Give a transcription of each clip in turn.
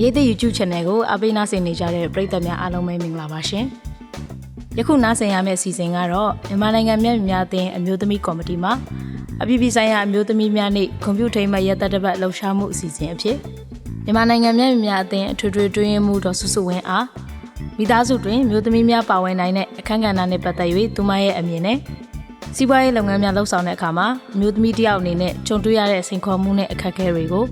ရေးတဲ့ YouTube Channel ကိုအပိနာဆင်နေကြတဲ့ပရိသတ်များအားလုံးပဲမင်္ဂလာပါရှင်။ယခုနားဆင်ရမယ့်အစီအစဉ်ကတော့မြန်မာနိုင်ငံမြတ်များအသင်းအမျိုးသမီးကော်မတီမှအပြည်ပြည်ဆိုင်ရာအမျိုးသမီးများနေ့ကွန်ပျူတာမှရက်သက်တစ်ပတ်လှုပ်ရှားမှုအစီအစဉ်အဖြစ်မြန်မာနိုင်ငံမြတ်များအသင်းအထွေထွေတွင်းမှုတော်ဆုစုဝင်းအား မိသားစုတွင်မျိုးသမီးများပါဝင်နိုင်တဲ့အခမ်းကဏ္ဍနဲ့ပတ်သက်၍သူမရဲ့အမြင်နဲ့စီးပွားရေးလုပ်ငန်းများလှုပ်ဆောင်တဲ့အခါမှာအမျိုးသမီးတစ်ယောက်အနေနဲ့ကြုံတွေ့ရတဲ့စိန်ခေါ်မှုနဲ့အခက်အခဲတွေကို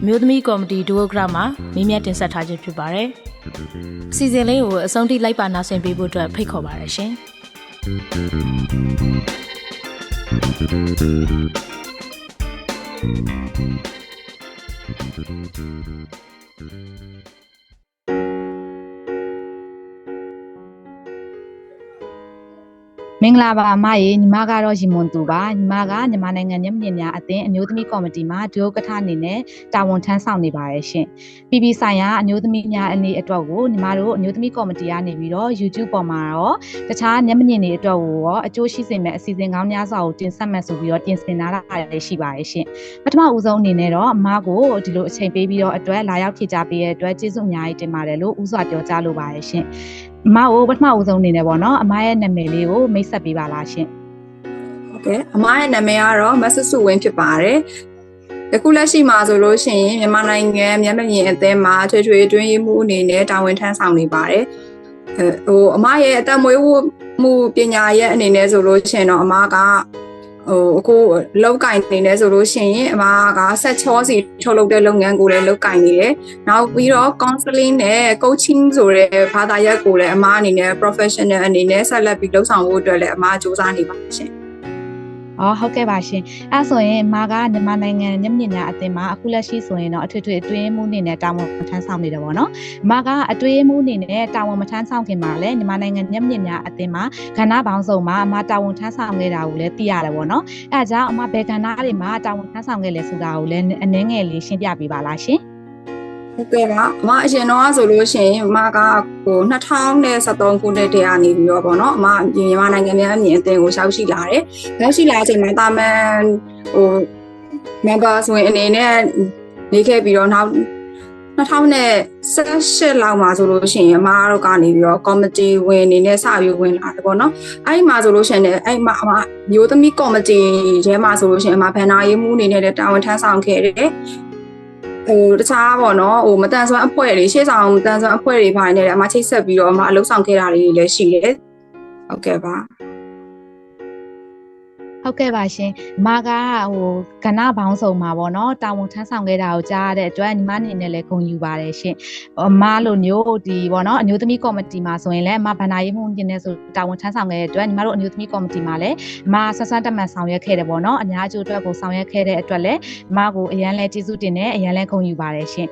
အမျိုးသမီးကော်မတီဒုဥက္ကဋ္ဌမှမေးမြန်းတင်ဆက်ထားခြင်းဖြစ်ပါတယ်။အစီအစဉ်လေးကိုအဆုံးထိလိုက်ပါနာဆင်ပေးဖို့အတွက်ဖိတ်ခေါ်ပါရရှင်။ မင်္ဂလာပါအမရေညီမကတော့ရီမွန်သူပါညီမကညီမနိုင်ငံညမြင့်များအသင်းအမျိုးသမီးကော်မတီမှာဒုဥက္ကဋ္ဌအနေနဲ့တာဝန်ထမ်းဆောင်နေပါတယ်ရှင်ပြည်ပြည်ဆိုင်ရာအမျိုးသမီးများအနေအတွက်ကိုညီမတို့အမျိုးသမီးကော်မတီကနေပြီးတော့ YouTube ပေါ်မှာတော့တခြားညမမြင့်တွေအတွက်ကိုရောအကျိုးရှိစေမယ့်အစီအစဉ်ကောင်းများစွာကိုတင်ဆက်မှတ်ဆိုပြီးတော့တင်ဆက်လာတာလည်းရှိပါတယ်ရှင်ပထမဦးဆုံးအနေနဲ့တော့အမကိုဒီလိုအချိန်ပေးပြီးတော့အတွက်လာရောက်ဖြေကြားပေးတဲ့အတွက်ကျေးဇူးအများကြီးတင်ပါတယ်လို့ဥစွာပြောကြားလိုပါတယ်ရှင် အမကိုပထမဦးဆုံးအနေနဲ့ပေါ့နော်အမရဲ့နာမည်လေးကိုမိတ်ဆက်ပေးပါလားရှင်ဟုတ်ကဲ့အမရဲ့နာမည်ကတော့မဆဆူဝင်းဖြစ်ပါတယ်ယခုလက်ရှိမှာဆိုလို့ရှိရင်မြန်မာနိုင်ငံမျက်မမြင်အသင်းမှာထွေထွေအတွင်းရေးမှုအနေနဲ့တာဝန်ထမ်းဆောင်နေပါတယ်အဲဟိုအမရဲ့အသက်မွေးဝမှုပညာရဲ့အနေနဲ့ဆိုလို့ရှိရင်တော့အမက ဟိုအခုလောက်ကင်နေနေဆိုလို့ရှိရင်အမကဆက်ချောစီထုတ်လုပ်တဲ့လုပ်ငန်းကိုလည်းလောက်ကင်နေတယ်။နောက်ပြီးတော့ counseling နဲ့ coaching ဆိုတဲ့ဘာသာရပ်ကိုလည်းအမအနေနဲ့ professional အနေနဲ့ဆက်လက်ပြီးလုပ်ဆောင်ဖို့အတွက်လည်းအမစူးစမ်းနေပါရှင်။ ဟောဟုတ်ကဲ့ပါရှင်အဲဆိုရင်အမကမြန်မာနိုင်ငံညမြင့်များအသင်းမှာအခုလက်ရှိဆိုရင်တော့အထွေထွေအတွင်းမှုအနေနဲ့တာဝန်ထမ်းဆောင်နေတယ်ပေါ့နော်အမကအတွင်းမှုအနေနဲ့တာဝန်မထမ်းဆောင်ခင်မှာလည်းမြန်မာနိုင်ငံညမြင့်များအသင်းမှာကဏ္ဍပေါင်းစုံမှာအမတာဝန်ထမ်းဆောင်ခဲ့တာကိုလည်းသိရတယ်ပေါ့နော်အဲဒါကြောင့်အမဘယ်ကဏ္ဍတွေမှာတာဝန်ထမ်းဆောင်ခဲ့လဲဆိုတာကိုလည်းအနည်းငယ်လေးရှင်းပြပေးပါလားရှင် ဟုတ်ကဲ့ပါအမအရင်တော့ဆိုလို့ရှိရင်အမကဟို2013ခုနှစ်တည်းကနေပြီးတော့ဗောနော်အမမြန်မာနိုင်ငံများအမြင်အသင်းကိုရောက်ရှိလာတယ်။ရောက်ရှိလာတဲ့အချိန်မှာတာမန်ဟို member ဆိုရင်အနေနဲ့နေခဲ့ပြီးတော့နောက်2018လောက်မှာဆိုလို့ရှိရင်အမတို့ကနေပြီးတော့ committee ဝင်အနေနဲ့စပြီးဝင်လာတယ်ပေါ့နော်။အဲ့ဒီမှာဆိုလို့ရှိရင်လည်းအဲ့ဒီမှာအမမျိုးသမီး committee ထဲမှာဆိုလို့ရှိရင်အမဘန်နာရေးမှုအနေနဲ့လည်းတာဝန်ထမ်းဆောင်ခဲ့တယ်။ ဟိုတခြားပေါ့နော်ဟိုမတန်ဆွမ်းအဖွဲ့တွေရှေ့ဆောင်မတန်ဆွမ်းအဖွဲ့တွေပိုင်းနဲ့လည်းအမချိတ်ဆက်ပြီးတော့အမအလုပ်ဆောင်ခဲ့တာတွေလည်းရှိတယ်။ဟုတ်ကဲ့ပါ ဟုတ်ကဲ့ပါရှင်အမကဟိုကဏ္ဍပေါင်းစုံမှာပေါ့နော်တာဝန်ထမ်းဆောင်ခဲ့တာကိုကြားရတဲ့အတွက်ညီမအနေနဲ့လည်းဂုဏ်ယူပါတယ်ရှင်အမလိုမျိုးဒီပေါ့နော်အမျိုးသမီးကော်မတီမှာဆိုရင်လည်းအမဗန္ဒာရေးမှုညနေဆိုတာဝန်ထမ်းဆောင်ခဲ့တဲ့အတွက်ညီမတို့အမျိုးသမီးကော်မတီမှာလည်းအမဆက်ဆွမ်းတက်မှန်ဆောင်ရွက်ခဲ့တယ်ပေါ့နော်အများကျိုးအတွက်ကိုဆောင်ရွက်ခဲ့တဲ့အတွက်လည်းအမကိုအရန်လဲကျေးဇူးတင်တယ်အရန်လဲဂုဏ်ယူပါတယ်ရှင်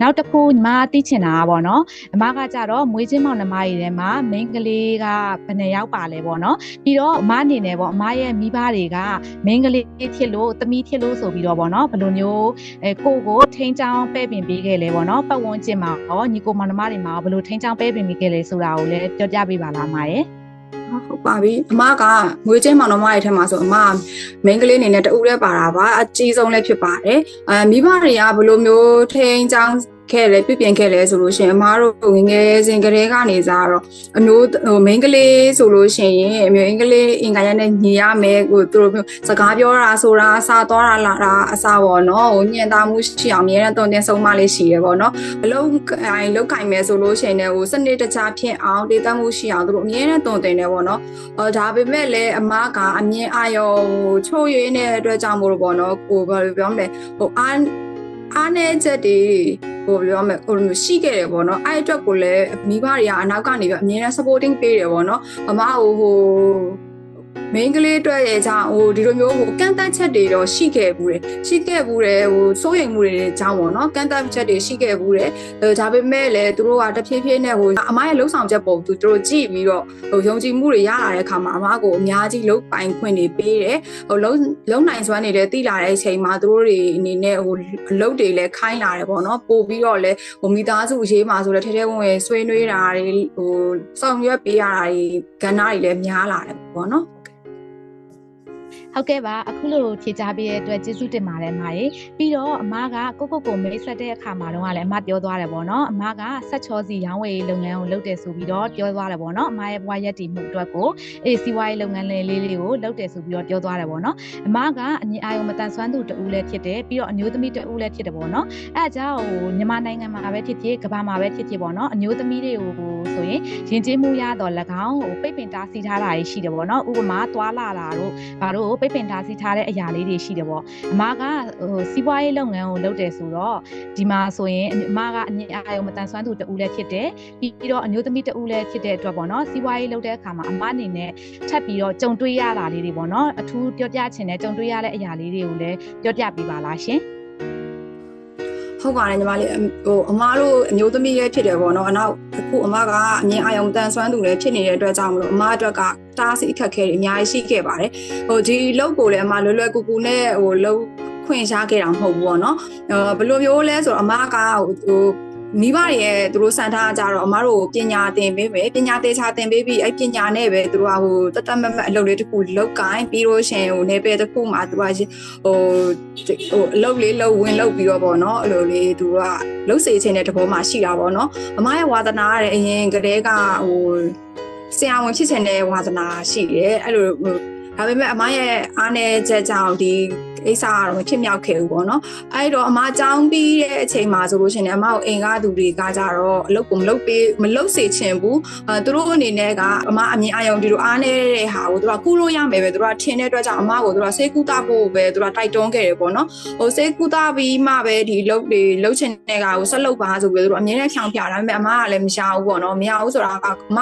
နောက်တစ်ခုညီမသိချင်တာကပေါ့နော်အမကကြတော့မွေးချင်းမောင်နှမကြီးထဲမှာမိန်းကလေးကဘယ်နှယောက်ပါလဲပေါ့နော်ပြီးတော့အမအနေနဲ့ပေါ့အမရဲ့မိဘတွေကမင်းကလေးဖြစ်လို့တမီးဖြစ်လို့ဆိုပြီးတော့ဗောနော်ဘယ်လိုမျိုးအဲကိုကိုထိန်းချောင်းပဲ့ပင်ပေးခဲ့လဲဗောနော်ပတ်ဝန်းကျင်မှာဟောညီကိုမောင်နှမတွေမှာဘယ်လိုထိန်းချောင်းပဲ့ပင်ပေးခဲ့လဲဆိုတာကိုလည်းပြောပြပေးပါလားမရဲ့ဟုတ်ပါပြီအမကငွေချင်းမောင်နှမရဲ့ထဲမှာဆိုအမမိန်းကလေးအနေနဲ့တူရဲပါတာပါအကြီးဆုံးလည်းဖြစ်ပါတယ်အဲမိဘတွေကဘယ်လိုမျိုးထိန်းချောင်း ခဲ့လဲပြပြင်ခဲ့လဲဆိုလို့ရှိရင်အမားတို့ငငယ်စဉ်ကလေးကနေစားတော့အမျိုးဟိုမိန်းကလေးဆိုလို့ရှိရင်အမျိုးအင်္ဂလိပ်အင်္ဂါရနဲ့ညီရမယ်ကိုသူတို့မျိုးစကားပြောတာဆိုတာအစားသွားတာလာတာအစားပေါ့နော်ဟိုညင်သားမှုရှိအောင်အများနဲ့တုံတင်ဆုံးမလေးရှိရပေါ့နော်အလုံးအိမ်လောက်ကင်မယ်ဆိုလို့ရှိရင်လည်းဟိုစနစ်တကျဖြစ်အောင်ဒေသမှုရှိအောင်သူတို့အများနဲ့တုံတင်တယ်ပေါ့နော်အော်ဒါပေမဲ့လည်းအမားကအမြင်အာရုံဟိုချိုးရင်းတဲ့အတွက်ကြောင့်မို့လို့ပေါ့နော်ကိုဘာလို့ပြောမလဲဟိုအား အားနေချက်တွေဟိုပြောမယ်ဟိုလိုမျိုးရှိခဲ့တယ်ပေါ့နော်အဲ့အတွက်ကိုလည်းမိဘတွေကအနောက်ကနေပြီးအမြဲတမ်း supporting ပေးတယ်ပေါ့နော်အမဟိုဟို main ကလေးအတွက်ရဲ့ကြောင့်ဟိုဒီလိုမျိုးဟိုကန့်တက်ချက်တွေတော့ရှိခဲ့ဘူးတယ်ရှိခဲ့ဘူးတယ်ဟိုစိုးရိမ်မှုတွေကြောင့်ပေါ့နော်ကန့်တက်ချက်တွေရှိခဲ့ဘူးတယ်အဲဒါပေမဲ့လည်းသူတို့ကတဖြည်းဖြည်းနဲ့ဟိုအမရဲ့လှုပ်ဆောင်ချက်ပုံသူတို့ကြည့်ပြီးတော့ဟိုယုံကြည်မှုတွေရလာတဲ့အခါမှာအမကိုအများကြီးလှုပ်ပိုင်ခွင့်တွေပေးတယ်ဟိုလုံလုံနိုင်စွမ်းနေတယ်တိလာတဲ့အချိန်မှာသူတို့တွေအနေနဲ့ဟိုအလုပ်တွေလည်းခိုင်းလာတယ်ပေါ့နော်ပို့ပြီးတော့လည်းဟိုမိသားစုအရေးမှာဆိုလည်းထဲထဲဝင်ဝင်ဆွေးနွေးတာတွေဟိုဆောင်ရွက်ပေးရတာတွေကဏ္ဍတွေလည်းများလာတယ်ပေါ့နော် ဟုတ်ကဲ့ပါအခုလိုဖြေချပေးတဲ့အတွက်ကျေးဇူးတင်ပါတယ်အမရေပြီးတော့အမကကိုကိုကိုမိတ်ဆက်တဲ့အခါမှာတော့လည်းအမပြောသွားတယ်ပေါ့နော်အမကဆက်ချောစီရောင်းဝယ်ရေးလုပ်ငန်းကိုလုပ်တယ်ဆိုပြီးတော့ပြောသွားတယ်ပေါ့နော်အမရဲ့ဘဝရက်တည်မှုအတွက်ကိုအေးစီးပွားရေးလုပ်ငန်းလေးလေးလေးကိုလုပ်တယ်ဆိုပြီးတော့ပြောသွားတယ်ပေါ့နော်အမကအမြင်အာရုံမတန်ဆွမ်းသူတူလည်းဖြစ်တယ်ပြီးတော့အမျိုးသမီးတူလည်းဖြစ်တယ်ပေါ့နော်အဲအကြောင်းဟိုမြန်မာနိုင်ငံမှာပဲဖြစ်ဖြစ်ကမ္ဘာမှာပဲဖြစ်ဖြစ်ပေါ့နော်အမျိုးသမီးတွေကိုဆိုရင်ယဉ်ကျေးမှုရတော့၎င်းဟိုပိတ်ပင်တားဆီးထားတာရှိတယ်ပေါ့နော်ဥပမာသွာလာတာတို့ဘာတို့ပိတ်ပင်တားဆီးထားတဲ့အရာလေးတွေရှိတယ်ပေါ့အမကဟိုစီးပွားရေးလုပ်ငန်းကိုလုပ်တယ်ဆိုတော့ဒီမှာဆိုရင်အမကအမြင်အာရုံမတန်ဆွမ်းသူတူလည်းဖြစ်တယ်ပြီးတော့အမျိုးသမီးတူလည်းဖြစ်တဲ့အတွက်ပေါ့နော်စီးပွားရေးလုပ်တဲ့အခါမှာအမအနေနဲ့ထပ်ပြီးတော့ကြုံတွေ့ရတာလေးတွေပေါ့နော်အထူးပြောပြချင်တဲ့ကြုံတွေ့ရတဲ့အရာလေးတွေကိုလည်းပြောပြပေးပါလားရှင် ဟုတ်ပါတယ်ညီမလေးဟိုအမားတို့အမျိုးသမီးလေးဖြစ်တယ်ပေါ့နော်အနောက်အခုအမကအမြင်အာရုံတန်ဆွမ်းသူလည်းဖြစ်နေတဲ့အတွက်ကြောင့်မလို့အမအတွက်ကတားဆီးအခက်အခဲတွေအများကြီးရှိခဲ့ပါတယ်ဟိုဒီလောက်ကိုလည်းအမလွယ်လွယ်ကူကူနဲ့ဟိုလုံးခွင့်ရှားခဲ့တာမဟုတ်ဘူးပေါ့နော်ဟိုဘယ်လိုမျိုးလဲဆိုတော့အမကဟို မိဘတွေရဲ့သူတို့စံထားကြတော့အမားတို့ပညာသင်ပေးမယ်ပညာသေးချာသင်ပေးပြီးအဲ့ပညာနဲ့ပဲသူတို့ကဟိုတတ်တတ်မတ်မတ်အလုပ်လေးတစ်ခုလုပ်ကိုင်းပြီးလို့ရှင်ဟိုနေပယ်တစ်ခုမှာသူကဟိုဟိုအလုပ်လေးလုပ်ဝင်လုပ်ပြီးတော့ပေါ့နော်အဲ့လိုလေးသူကလှုပ်စေခြင်းတဲ့တဘောမှာရှိတာပေါ့နော်အမရဲ့ဝါသနာရတဲ့အရင်ကတည်းကဟိုဆရာဝန်ဖြစ်ခြင်းတဲ့ဝါသနာရှိတယ်အဲ့လိုဟိုဒါပေမဲ့အမရဲ့အားနည်းချက်ကြောင့်ဒီ ကိစ္စကတော့မဖြစ်မြောက်ခဲ့ဘူးပေါ့နော်အဲ့တော့အမအကြောင်းပြီးတဲ့အချိန်မှာဆိုလို့ရှိရင်အမကိုအိမ်ကားသူတွေကကြတော့အလုပ်ကိုမလုပ်ပေးမလုပ်စေချင်ဘူးအဲသူတို့အနေနဲ့ကအမအမြင်အာရုံဒီလိုအားနေတဲ့ဟာကိုသူကကူလို့ရမယ်ပဲသူကထင်တဲ့အတွက်ကြောင့်အမကိုသူကစေကူတာဖို့ပဲသူကတိုက်တွန်းခဲ့တယ်ပေါ့နော်ဟိုစေကူတာပြီးမှပဲဒီလုပ်တွေလုပ်ချင်တဲ့ကကိုဆက်လုပ်ပါဆိုပြီးတော့သူတို့အမြဲတမ်းဖြောင်ပြဒါပေမဲ့အမကလည်းမရှာဘူးပေါ့နော်မရဘူးဆိုတာကအမ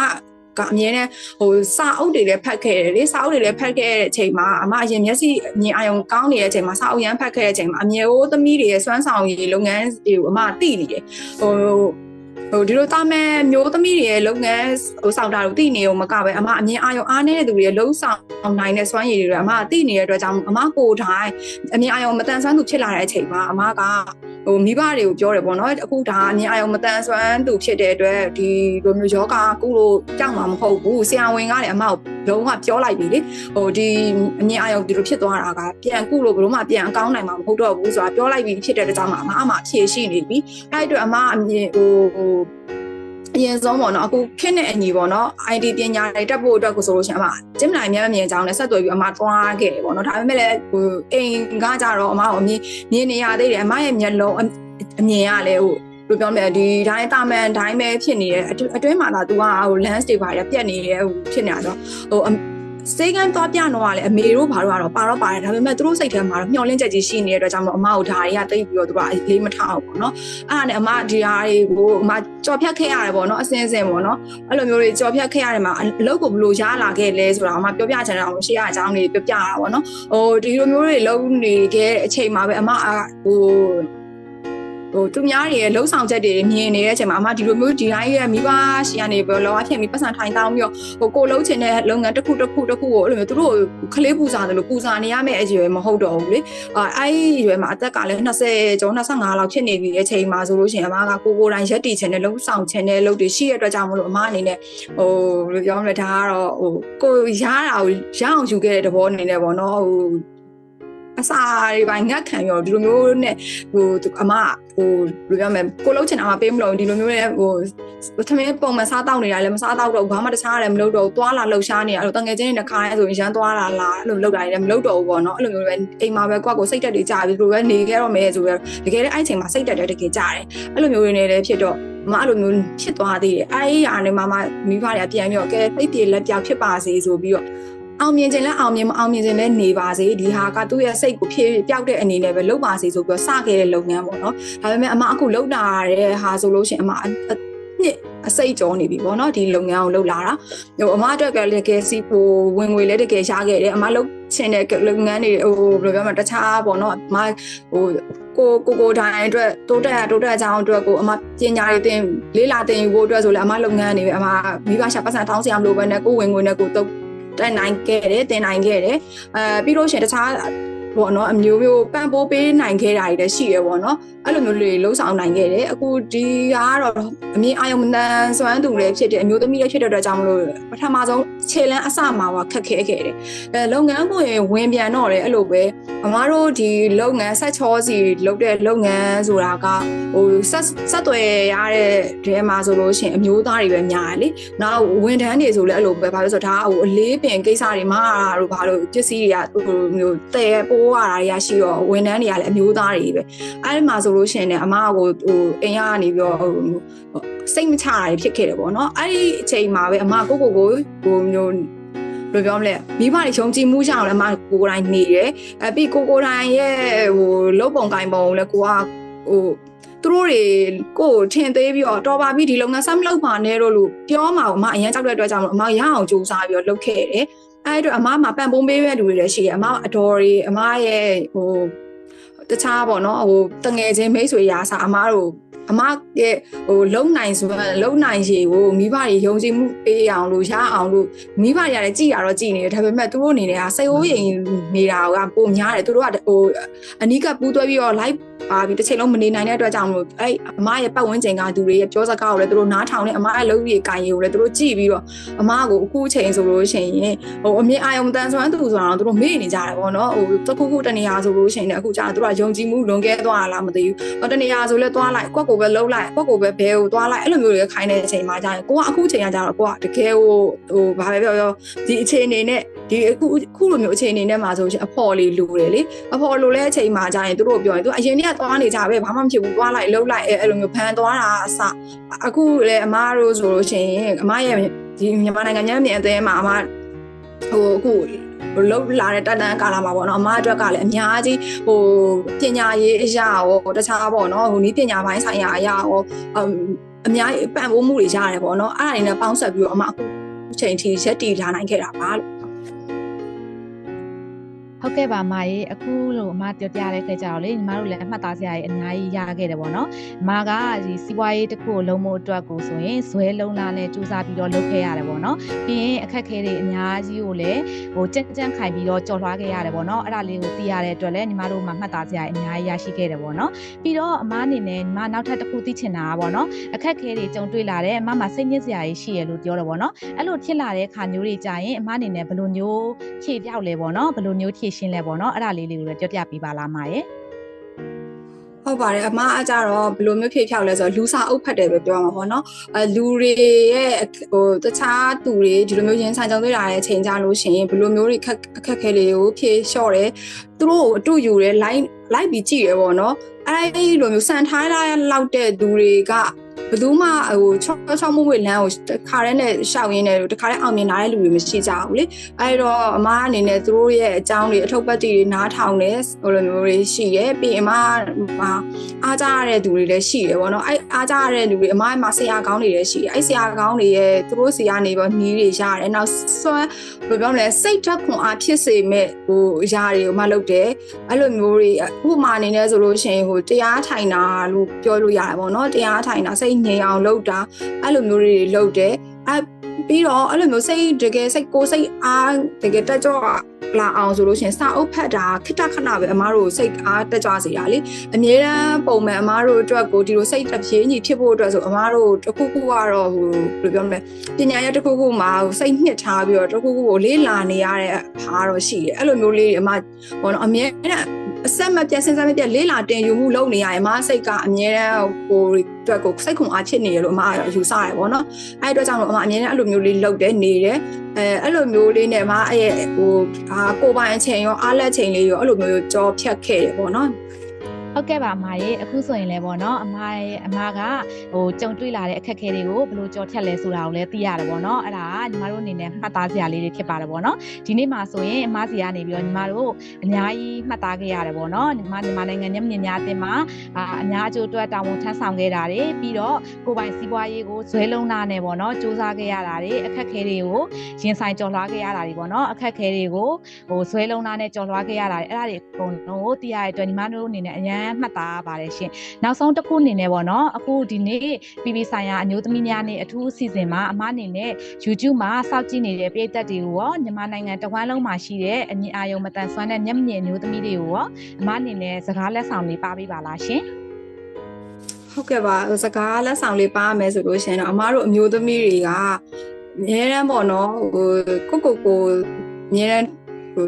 ကအမြဲတမ်းဟိုစာအုပ်တွေလည်းဖတ်ခဲ့တယ်လေစာအုပ်တွေလည်းဖတ်ခဲ့တဲ့အချိန်မှာအမအရင်မျက်စိမြင်အာရုံကောင်းနေတဲ့အချိန်မှာစာအုပ်ရမ်းဖတ်ခဲ့တဲ့အချိန်မှာအမြဲဟိုသမီးတွေရဲ့စွမ်းဆောင်ရည်လုပ်ငန်းတွေကိုအမသိနေတယ်ဟို ဟိုဒီလိုတာမဲမျိုးသမီးတွေရဲ့လုပ်ငန်းဟိုစောင့်တာကိုသိနေအောင်မကပဲအမအမြင်အာရုံအားနေတဲ့သူတွေရဲ့လုံးဆောင်နိုင်တဲ့စွမ်းရည်တွေအမသိနေတဲ့အတွက်ကြောင့်အမကိုယ်တိုင်အမြင်အာရုံမတန်ဆန်းသူဖြစ်လာတဲ့အချိန်မှာအမကဟိုမိဘတွေကိုပြောတယ်ပေါ့နော်အခုဒါအမြင်အာရုံမတန်ဆွမ်းသူဖြစ်တဲ့အတွက်ဒီလိုမျိုးယောဂကုလို့ကြောက်မှာမဟုတ်ဘူးဆရာဝန်ကလည်းအမကိုလုံးဝပြောလိုက်ပြီလေဟိုဒီအမြင်အာရုံဒီလိုဖြစ်သွားတာကပြန်ကုလို့ဘယ်လို့မှပြန်အကောင်းနိုင်မှာမဟုတ်တော့ဘူးဆိုတာပြောလိုက်ပြီဖြစ်တဲ့အတွက်ကြောင့်အမအမဖြေရှိနေပြီအဲ့အတွက်အမအမြင်ဟိုဟိုအရင်ဆုံးပေါ့နော်အခုခင်းတဲ့အညီပေါ့နော် ID ပညာတွေတက်ဖို့အတွက်ကိုဆိုလို့ရှိရင်အမကျင်းနိုင်မြဲမြင်ကြောင်းနဲ့ဆက်သွယ်ပြီးအမတွားခဲ့တယ်ပေါ့နော်ဒါပေမဲ့လည်းဟိုအိမ်ကကြတော့အမကိုအမြင်မြင်နေရသေးတယ်အမရဲ့မျက်လုံးအမြင်ကလည်းဟိုဘယ်လိုပြောမလဲဒီတိုင်းတာမန်တိုင်းပဲဖြစ်နေတယ်အတွင်းမှာလာ तू ကဟို lens တွေပါရပြက်နေတယ်ဟိုဖြစ်နေတာဆိုဟို စေကန်းသွားပြတော့ကလည်းအမေတို့ဘာလို့ကတော့ပါတော့ပါတယ်ဒါပေမဲ့သူတို့စိတ်ထဲမှာတော့မျောလင့်ချက်ကြီးရှိနေတဲ့အတွက်ကြောင့်မို့အမကိုဒါတွေကတိတ်ပြီးတော့သူကအလေးမထားအောင်ပေါ့နော်အဲ့ဒါနဲ့အမဒီဟာတွေကိုအမကြော်ဖြတ်ခဲ့ရတယ်ပေါ့နော်အစင်းစင်းပေါ့နော်အဲ့လိုမျိုးတွေကြော်ဖြတ်ခဲ့ရတယ်မှာအလုပ်ကိုဘယ်လိုရလာခဲ့လဲဆိုတာအမပြောပြချင်တာအောင်ရှေ့အကြောင်းတွေပြောပြတာပေါ့နော်ဟိုဒီလိုမျိုးတွေလုံးနေခဲ့တဲ့အချိန်မှာပဲအမဟို ဟိုသူများတွေရဲ့လှုပ်ဆောင်ချက်တွေမြင်နေတဲ့အချိန်မှာအမဒီလိုမျိုးဒီတိုင်းရဲ့မိဘရှိကနေဘလောအဖြစ်ပြီးပတ်စံထိုင်တောင်းပြီးတော့ဟိုကိုလှုပ်ချင်တဲ့လုပ်ငန်းတစ်ခုတစ်ခုတစ်ခုကိုအဲ့လိုမျိုးသူတို့ခလေးပူစားတယ်လို့ပူစားနေရမယ့်အရွယ်မဟုတ်တော့ဘူးလေအဲအဲ့ဒီရွယ်မှာအသက်ကလည်း20ကျော်25လောက်ဖြစ်နေပြီအချိန်မှာဆိုလို့ရှိရင်အမကကိုကိုတိုင်းရက်တီချင်တဲ့လှုပ်ဆောင်ချင်တဲ့လုပ်တွေရှိရတဲ့အတွက်ကြောင့်မလို့အမအနေနဲ့ဟိုဘယ်လိုပြောမလဲဒါကတော့ဟိုကိုရတာကိုရအောင်ယူခဲ့တဲ့သဘောအနေနဲ့ပေါ့နော်ဟို အစာတွေပိုင်းငတ်ခံရောဒီလိုမျိုးနဲ့ဟိုအမဟိုဘယ်လိုပြောမလဲကိုလုံးချင်တာမှပေးမလို့ဒီလိုမျိုးနဲ့ဟိုသမင်းပုံမှန်စားတောက်နေတာလည်းမစားတောက်တော့ဘာမှတခြားလည်းမလုပ်တော့သွားလာလှုပ်ရှားနေအဲ့လိုတငယ်ချင်းတွေနဲ့ခါရဲဆိုရင်ရမ်းသွားလာလာအဲ့လိုလုပ်တာလည်းမလုပ်တော့ဘူးပေါ့နော်အဲ့လိုမျိုးပဲအိမ်မှာပဲကိုယ့်ကိုစိတ်တက်တွေကြာပြီးဒီလိုပဲနေခဲ့တော့မယ်ဆိုရတကယ်လည်းအဲ့ချိန်မှာစိတ်တက်တယ်တကယ်ကြာတယ်အဲ့လိုမျိုးတွေနဲ့လည်းဖြစ်တော့မအဲ့လိုမျိုးဖြစ်သွားသေးတယ်အဲ့ဒီဟာနဲ့မှမမိဖတွေကပြန်ပြီးတော့ကဲသိပြေလက်ပြောက်ဖြစ်ပါစေဆိုပြီးတော့ အောင်မြင်ခြင်းလဲအောင်မြင်မအောင်မြင်ခြင်းလဲနေပါစေဒီဟာကသူ့ရဲ့စိတ်ကိုဖြည့်ပြောက်တဲ့အနေနဲ့ပဲလုပ်ပါစေဆိုပြီးတော့စခဲ့တဲ့လုပ်ငန်းပေါ့နော်ဒါပေမဲ့အမအခုလုပ်တာတဲ့ဟာဆိုလို့ရှိရင်အမနှစ်အစိတ်ကြောနေပြီပေါ့နော်ဒီလုပ်ငန်းကိုလုပ်လာတာဟိုအမအတွက်ကလည်းကဲစီကိုဝင်ငွေလည်းတကယ်ရခဲ့တယ်အမလုပ်ချင်တဲ့လုပ်ငန်းတွေဟိုဘယ်လိုပြောမလဲတခြားပေါ့နော်အမဟိုကိုကိုကိုတိုင်းအတွက်တိုးတက်တိုးတက်ကြအောင်အတွက်ကိုအမပညာတွေသင်လေးလာသင်ယူဖို့အတွက်ဆိုလည်းအမလုပ်ငန်းတွေပဲအမမိဘရှာပတ်စံတောင်းစရာမလိုဘဲနဲ့ကိုဝင်ငွေနဲ့ကိုတုတ် တက်နိုင်ခဲ့တယ်တင်နိုင်ခဲ့တယ်အဲပြီးလို့ရှိရင်တခြား ပေါ့နော်အမျိုးမျိုးပံ့ပိုးပေးနိုင်ခဲ့တာတွေလည်းရှိရပေါ့နော်အဲ့လိုမျိုးတွေလှုပ်ဆောင်နိုင်ခဲ့တယ်အခုဒီကတော့အမြင်အာယုံမတန်စွမ်းသူလည်းဖြစ်တယ်အမျိုးသမီးလည်းဖြစ်တဲ့အတွက်ကြောင့်မလို့ပထမဆုံးခြေလန်းအစမှာကခက်ခဲခဲ့တယ်အဲလုပ်ငန်းကိုရင်ဝင်ပြန်တော့လေအဲ့လိုပဲအမားတို့ဒီလုပ်ငန်းဆက်ချောစီလုပ်တဲ့လုပ်ငန်းဆိုတာကဟိုဆက်ဆက်သွယ်ရတဲ့တဲမှာဆိုလို့ရှိရင်အမျိုးသားတွေပဲများတယ်လေနောက်ဝန်ထမ်းတွေဆိုလည်းအဲ့လိုပဲဘာလို့ဆိုတော့ဒါဟိုအလေးပင်ကိစ္စတွေမှာတို့ဘာလို့ပစ္စည်းတွေကဟိုမျိုးတဲပိုးရတာတွေကရှိတော့ဝန်ထမ်းတွေကလည်းအမျိုးသားတွေပဲအဲ့ဒီမှာဆိုလို့ရှိရင်လည်းအမကဟိုအိမ်ကနေပြီးတော့ဟိုစိတ်မချတာတွေဖြစ်ခဲ့တယ်ပေါ့နော်အဲ့ဒီအချိန်မှာပဲအမကိုကိုကိုဟိုမျိုးဘယ်လိုပြောမလဲမိဘတွေယုံကြည်မှုကြောင့်လည်းအမကိုကိုယ်တိုင်နေတယ်အဲပြီးကိုကိုယ်တိုင်ရဲ့ဟိုလုတ်ပုံကင်ပုံလည်းကိုကဟိုသူတို့တွေကိုထင်သေးပြီးတော့တော်ပါပြီဒီလုပ်ငန်းဆက်မလုပ်ပါနဲ့တော့လို့ပြောမှာအမအရင်ကြောက်တဲ့အတွက်ကြောင့်အမရအောင်ကြိုးစားပြီးတော့လုပ်ခဲ့တယ် အဲ့အတွက်အမမှာပံ့ပိုးပေးတဲ့လူတွေလည်းရှိတယ်အမအတော်တွေအမရဲ့ဟိုတခြားပေါ့နော်ဟိုတငယ်ချင်းမိတ်ဆွေရာစာအမတို့ အမရဲ့ဟိုလုံနိုင်ဆိုလုံနိုင်ရေကိုမိဘတွေယုံကြည်မှုပေးအောင်လို့ရအောင်လို့မိဘတွေကလည်းကြည်ရတော့ကြည်နေတယ်ဒါပေမဲ့သူတို့အနေနဲ့ကစိတ်ဝိုးရင်နေတာကပုံများတယ်သူတို့ကဟိုအနီးကပူးတွဲပြီးတော့ live ပါပြီးတစ်ချိန်လုံးမနေနိုင်တဲ့အတွက်ကြောင့်မလို့အဲ့အမရဲ့ပတ်ဝန်းကျင်ကသူတွေရဲ့ပြောစကားကိုလည်းသူတို့နားထောင်နေအမရဲ့လုပ်ရည်ကိုင်ရည်ကိုလည်းသူတို့ကြည့်ပြီးတော့အမကိုအခုချိန်ဆိုလို့ရှိရင်ဟိုအမြင်အာရုံတန်ဆွမ်းသူဆိုတာတော့သူတို့မေ့နေကြတယ်ပေါ့နော်ဟိုတစ်ခုခုတနေရာဆိုလို့ရှိရင်လည်းအခုကြာသူတို့ကယုံကြည်မှုလွန်ကဲသွားလားမသိဘူးဟိုတနေရာဆိုလဲသွားလိုက်ကိုယ့်ကိုပဲလှုပ်လိုက်ကိုယ့်ကိုပဲဘဲကိုသွားလိုက်အဲ့လိုမျိုးတွေခိုင်းတဲ့အချိန်မှာကြာရင်ကိုကအခုချိန်ကကြာတော့ကိုကတကယ်ဟိုဟိုဘာပဲပြောပြောဒီအခြေအနေနဲ့ဒီအခုအခုလိုမျိုးအခြေအနေနဲ့မှာဆိုရှင်အဖော်လေးလူတယ်လေအဖော်လိုလဲအချိန်မှာကြာရင်သူတို့ပြောရင်သူအရင်ကသွားနေကြပဲဘာမှမဖြစ်ဘူးသွားလိုက်လှုပ်လိုက်အဲ့လိုမျိုးဖန်သွားတာအစအခုလေအမားတို့ဆိုလို့ရှိရင်အမရဲ့ဒီမြန်မာနိုင်ငံညမြန်အသေးမှာအမဟိုအခု လောက်လာတဲ့တက်တန်းကာလာမှာပေါ့နော်အမအတွက်ကလည်းအများကြီးဟိုပညာရေးအရာရောတခြားပေါ့နော်ဟိုနီးပညာပိုင်းဆိုင်ရာအရာရောအများကြီးပံ့ပိုးမှုတွေရတယ်ပေါ့နော်အဲ့ဒါတွေနဲ့ပေါင်းဆက်ပြီးတော့အမအခုချိန်ထိရက်တည်လာနိုင်ခဲ့တာပါလို့ ဟုတ်ကဲ့ပါမရေအခုလို့အမပြောပြတဲ့ခဲ့ကြတော့လေညီမတို့လည်းအမှတ်သားစရာကြီးအများကြီးရခဲ့တယ်ပေါ့နော်အမကဒီစီးပွားရေးတစ်ခုကိုလုံးမို့အတွက်ကိုဆိုရင်ဇွဲလုံးလာနဲ့စူးစမ်းပြီးတော့လုပ်ခဲ့ရတယ်ပေါ့နော်ပြီးရင်အခက်ခဲတွေအများကြီးကိုလည်းဟိုကြက်ကြက်ခိုင်ပြီးတော့ကြော်လွှားခဲ့ရတယ်ပေါ့နော်အဲ့ဒါလေးကိုသိရတဲ့အတွက်လည်းညီမတို့မှမှတ်သားစရာအများကြီးရရှိခဲ့တယ်ပေါ့နော်ပြီးတော့အမအနေနဲ့ညီမနောက်ထပ်တစ်ခုသိချင်တာကပေါ့နော်အခက်ခဲတွေကြုံတွေ့လာတယ်အမမှာစိတ်ညစ်စရာကြီးရှိရလို့ပြောတယ်ပေါ့နော်အဲ့လိုဖြစ်လာတဲ့ခါမျိုးတွေကြာရင်အမအနေနဲ့ဘယ်လိုမျိုးဖြေပြောက်လဲပေါ့နော်ဘယ်လိုမျိုးဖြေရှင်းလဲပေါ့နော်အဲ့ဒါလေးလေးကိုလည်းပြောပြပေးပါလားမရဲ့ဟုတ်ပါတယ်အမအကြတော့ဘယ်လိုမျိုးဖြေဖြောက်လဲဆိုတော့လူစာအုပ်ဖတ်တယ်ပဲပြောမှာပေါ့နော်အဲလူတွေရဲ့ဟိုတခြားသူတွေဒီလိုမျိုးရင်းဆိုင်ကြုံတွေ့လာတဲ့အချိန်ကြလို့ရှိရင်ဘယ်လိုမျိုးတွေခက်အခက်ခဲတွေကိုဖြေလျှော့တယ်သူတို့ကိုအတူယူတယ် line လိုက်ပြီးကြည့်ရပေါ့နော်အဲဒီလိုမျိုးစံထားရလောက်တဲ့သူတွေက ဘယ်သူမှဟိုချောချောမွေ့မွေ့လမ်းကိုတခါတည်းနဲ့ရှောက်ရင်းနဲ့တခါတည်းအောင်မြင်လာတဲ့လူတွေမရှိကြဘူးလေအဲတော့အမအနေနဲ့သူတို့ရဲ့အကြောင်းတွေအထုပ်ပတ်တွေနားထောင်တယ်ဟိုလိုမျိုးတွေရှိရဲပြီးအမမှာအားကြရတဲ့သူတွေလည်းရှိတယ်ပေါ့နော်အဲအားကြရတဲ့လူတွေအမမှာဆရာကောင်းတွေလည်းရှိတယ်အဲဆရာကောင်းတွေရဲ့သူတို့စီကနေပေါ့နီးတွေရတယ်နောက်ဆွမ်းဘယ်လိုပြောမလဲစိတ်ဓာတ်ခွန်အားဖြစ်စေမဲ့ဟိုအရာတွေကိုမလုပ်တယ်အဲ့လိုမျိုးတွေဥပမာအနေနဲ့ဆိုလို့ရှိရင်ဟိုတရားထိုင်တာလို့ပြောလို့ရတယ်ပေါ့နော်တရားထိုင်တာစိတ်ငြိမ်အောင်လုပ်တာအဲ့လိုမျိုးတွေလုပ်တယ်အဲပြီးတော့အဲ့လိုမျိုးစိတ်တကယ်စိတ်ကိုစိတ်အားတကယ်တက်ကြွလာအောင်ဆိုလို့ရှိရင်စာအုပ်ဖတ်တာခိတခဏပဲအမားတို့စိတ်အားတက်ကြွစေတာလေအမြဲတမ်းပုံမှန်အမားတို့အတွက်ကိုဒီလိုစိတ်တစ်ပြေးညီဖြစ်ဖို့အတွက်ဆိုအမားတို့တစ်ခုခုကတော့ဟိုဘယ်လိုပြောမလဲပညာရတစ်ခုခုမှာစိတ်နှစ်ထားပြီးတော့တစ်ခုခုကိုလေးလာနေရတဲ့ဟာတော့ရှိတယ်အဲ့လိုမျိုးလေးအမားဘောနော်အမြဲတမ်း အဆက်မပြတ်စဉ်းစားမပြတ်လေးလာတင်ယူမှုလုပ်နေရရင်အမစိတ်ကအမြဲတမ်းဟိုအတွက်ကိုစိတ်ခုံအားချစ်နေရလို့အမကတော့ယူဆရပေါ့နော်အဲ့အတွက်ကြောင့်လို့အမအမြဲတမ်းအဲ့လိုမျိုးလေးလုပ်တယ်နေတယ်အဲအဲ့လိုမျိုးလေးနဲ့အမအဲ့ရဲ့ဟိုဒါကိုပိုင်အချိန်ရောအားလက်ချိန်လေးရောအဲ့လိုမျိုးကြောဖြတ်ခဲ့တယ်ပေါ့နော် ဟုတ်ကဲ့ပါအမရေအခုဆိုရင်လည်းပေါ့နော်အမရဲ့အမကဟိုကြုံတွေ့လာတဲ့အခက်အခဲတွေကိုဘယ်လိုကြော်ဖြတ်လဲဆိုတာကိုလည်းသိရတယ်ပေါ့နော်အဲ့ဒါကညီမတို့အနေနဲ့မှတ်သားစရာလေးတွေဖြစ်ပါတယ်ပေါ့နော်ဒီနေ့မှာဆိုရင်အမစီကနေပြီးတော့ညီမတို့အများကြီးမှတ်သားခဲ့ရတယ်ပေါ့နော်ညီမမြန်မာနိုင်ငံညမြညာအတင်းမှာအာအများအကျိုးအတွက်တာဝန်ထမ်းဆောင်ခဲ့တာတွေပြီးတော့ကိုယ်ပိုင်စီးပွားရေးကိုဇွဲလုံးသားနဲ့ပေါ့နော်စူးစမ်းခဲ့ရတာတွေအခက်အခဲတွေကိုရင်ဆိုင်ကြော်လွှားခဲ့ရတာတွေပေါ့နော်အခက်အခဲတွေကိုဟိုဇွဲလုံးသားနဲ့ကြော်လွှားခဲ့ရတာတွေအဲ့ဒါတွေအကုန်လုံးကိုသိရတဲ့အတွက်ညီမတို့အနေနဲ့အရန်မ်းမှတ်သားရပါတယ်ရှင်နောက်ဆုံးတစ်ခုအနေနဲ့ပေါ့နော်အခုဒီနေ့ပြည်ပြည်ဆိုင်ရာအမျိုးသမီးများနေ့အထူးအစီအစဉ်မှာအမအနေနဲ့ YouTube မှာစောင့်ကြည့်နေတဲ့ပရိသတ်တွေကိုရောမြန်မာနိုင်ငံတဝန်းလုံးမှာရှိတဲ့အမြင်အာရုံမတန်ဆွမ်းတဲ့မျက်မြင်အမျိုးသမီးတွေကိုရောအမအနေနဲ့စကားလက်ဆောင်လေးပါပေးပါလားရှင်ဟုတ်ကဲ့ပါစကားလက်ဆောင်လေးပါမယ်ဆိုလို့ရှရင်တော့အမားတို့အမျိုးသမီးတွေကအများရန်ပေါ့နော်ဟိုကိုကိုကိုအများရန်ဟို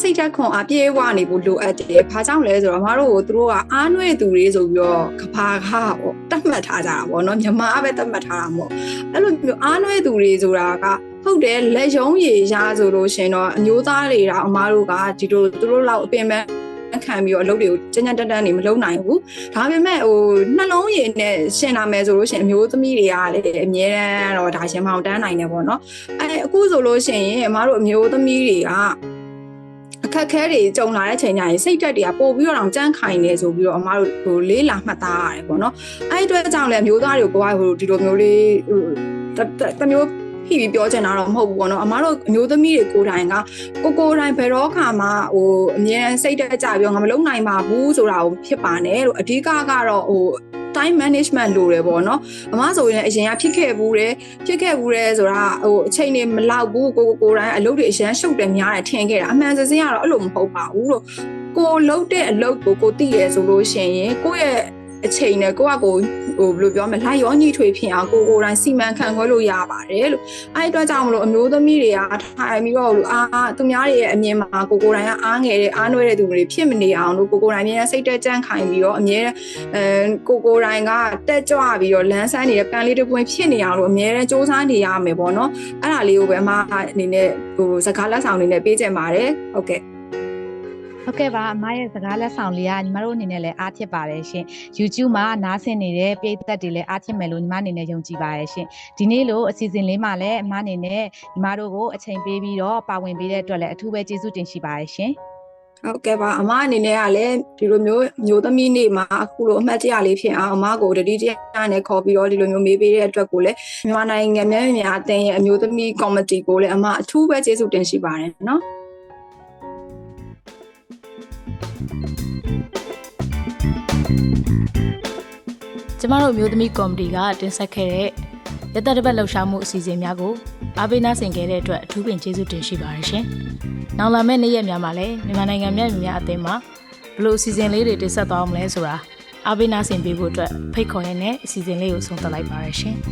စိတ်ဓာတ်ခွန်အပြေးဝနေဖို့လိုအပ်တယ်။ဘာကြောင့်လဲဆိုတော့အမားတို့ကိုသူတို့ကအားနွဲ့သူတွေဆိုပြီးတော့ကဘာခါပေါ့တတ်မှတ်ထားကြတာပေါ့နော်ညီမပဲတတ်မှတ်ထားတာမို့အဲ့လိုမျိုးအားနွဲ့သူတွေဆိုတာကဟုတ်တယ်လက်ယုံရည်ရဆိုလို့ရှရင်တော့အမျိုးသားတွေတော့အမားတို့ကဒီလိုသူတို့လောက်အပင်ပန်းခံပြီးတော့အလုပ်တွေကိုကြမ်းကြမ်းတမ်းတမ်းနေမလုပ်နိုင်ဘူးဒါပေမဲ့ဟိုနှလုံးရည်နဲ့ရှင်းလာမယ်ဆိုလို့ရှရင်အမျိုးသမီးတွေကလည်းအမြဲတမ်းတော့ဒါရှင်မောင်တန်းနိုင်တယ်ပေါ့နော်အဲအခုဆိုလို့ရှရင်အမားတို့အမျိုးသမီးတွေက အခက်ခဲတွေကြုံလာတဲ့ချိန်ကျရင်စိတ်ဓာတ်တွေကပို့ပြီးတော့တောင်ကြမ်းခိုင်နေဆိုပြီးတော့အမားတို့ဟိုလေးလာမှတ်သားရတယ်ပေါ့နော်အဲ့ဒီအတွက်ကြောင့်လည်းအမျိုးသားတွေကိုကိုယ်ကဟိုဒီလိုမျိုးလေးဟိုတမျိုးဖိပြီးပြောချင်တာတော့မဟုတ်ဘူးပေါ့နော်အမားတို့အမျိုးသမီးတွေကိုယ်တိုင်ကကိုကိုယ်တိုင်ဘယ်တော့ခါမှဟိုအမြဲတမ်းစိတ်တက်ကြပြီးတော့ငါမလုပ်နိုင်ပါဘူးဆိုတာကိုဖြစ်ပါနဲ့လို့အဓိကကတော့ဟို time management လိုတယ်ပေါ့နော်အမဆိုရင်အရင်ကဖြစ်ခဲ့ဘူးတယ်ဖြစ်ခဲ့ဘူးတယ်ဆိုတာဟိုအချိန်နေမလောက်ဘူးကိုကိုကိုတိုင်းအလုပ်တွေအရန်ရှုပ်တယ်များတယ်ထင်ခဲ့တာအမှန်စစင်းကတော့အဲ့လိုမဟုတ်ပါဘူးလို့ကိုလုပ်တဲ့အလုပ်ကိုကိုသိရဲဆိုလို့ရှိရင်ကိုယ့်ရဲ့ အချိန်နဲ့ကိုကကိုဟိုဘယ်လိုပြောမလဲလိုက်ရောညှိထွေဖြစ်အောင်ကိုကိုတိုင်းစီမံခန့်ခွဲလို့ရပါတယ်လို့အဲ့အတွက်ကြောင့်မလို့အမျိုးသမီးတွေကထိုင်ပြီးတော့အာသူများတွေရဲ့အမြင်မှာကိုကိုတိုင်းကအားငယ်တဲ့အားနွဲတဲ့သူတွေဖြစ်မနေအောင်လို့ကိုကိုတိုင်းအမြဲစိတ်တက်ကြန့်ခိုင်ပြီးတော့အမြဲအဲကိုကိုတိုင်းကတက်ကြွပြီးတော့လမ်းဆန်းနေတဲ့ပန်းလေးတစ်ပွင့်ဖြစ်နေအောင်လို့အမြဲတမ်းစူးစမ်းနေရမယ်ပေါ့နော်အဲ့ဒါလေးကိုပဲအမအနေနဲ့ဟိုစကားလက်ဆောင်အနေနဲ့ပေးချင်ပါတယ်ဟုတ်ကဲ့ ဟုတ်ကဲ့ပါအမရဲ့စကားလက်ဆောင်လေးကညီမတို့အနေနဲ့လည်းအားဖြစ်ပါတယ်ရှင် YouTube မှာနားဆင်နေတဲ့ပရိသတ်တွေလည်းအားဖြစ်မယ်လို့ညီမအနေနဲ့ယုံကြည်ပါတယ်ရှင်ဒီနေ့လိုအစီအစဉ်လေးမှာလည်းအမအနေနဲ့ညီမတို့ကိုအချိန်ပေးပြီးတော့ပါဝင်ပေးတဲ့အတွက်လည်းအထူးပဲကျေးဇူးတင်ရှိပါတယ်ရှင်ဟုတ်ကဲ့ပါအမအနေနဲ့ကလည်းဒီလိုမျိုးမျိုးသမီးနေ့မှာအခုလိုအမှတ်တရလေးဖြစ်အောင်အမကိုတတိတရနဲ့ခေါ်ပြီးတော့ဒီလိုမျိုးမေးပေးတဲ့အတွက်ကိုလည်းမြန်မာနိုင်ငံများများအသင်းရဲ့အမျိုးသမီးကော်မတီကိုလည်းအမအထူးပဲကျေးဇူးတင်ရှိပါတယ်နော် ကျမတို့အမျိုးသမီးကော်မတီကတင်ဆက်ခဲ့တဲ့ရတတပတ်လှူရှာမှုအစီအစဉ်များကိုအားပေးနာဆင်ခဲ့တဲ့အတွက်အထူးပင်ကျေးဇူးတင်ရှိပါတယ်ရှင်။နောက်လာမယ့်နေ့ရက်များမှာလည်းမြန်မာနိုင်ငံမြတ်များအသင်းမှာဘလို့အစီအစဉ်လေးတွေတင်ဆက်သွားအောင်လဲဆိုတာအားပေးနာဆင်ပေးဖို့အတွက်ဖိတ်ခေါ်ရတဲ့အစီအစဉ်လေးကိုဆုံးသက်လိုက်ပါရရှင်။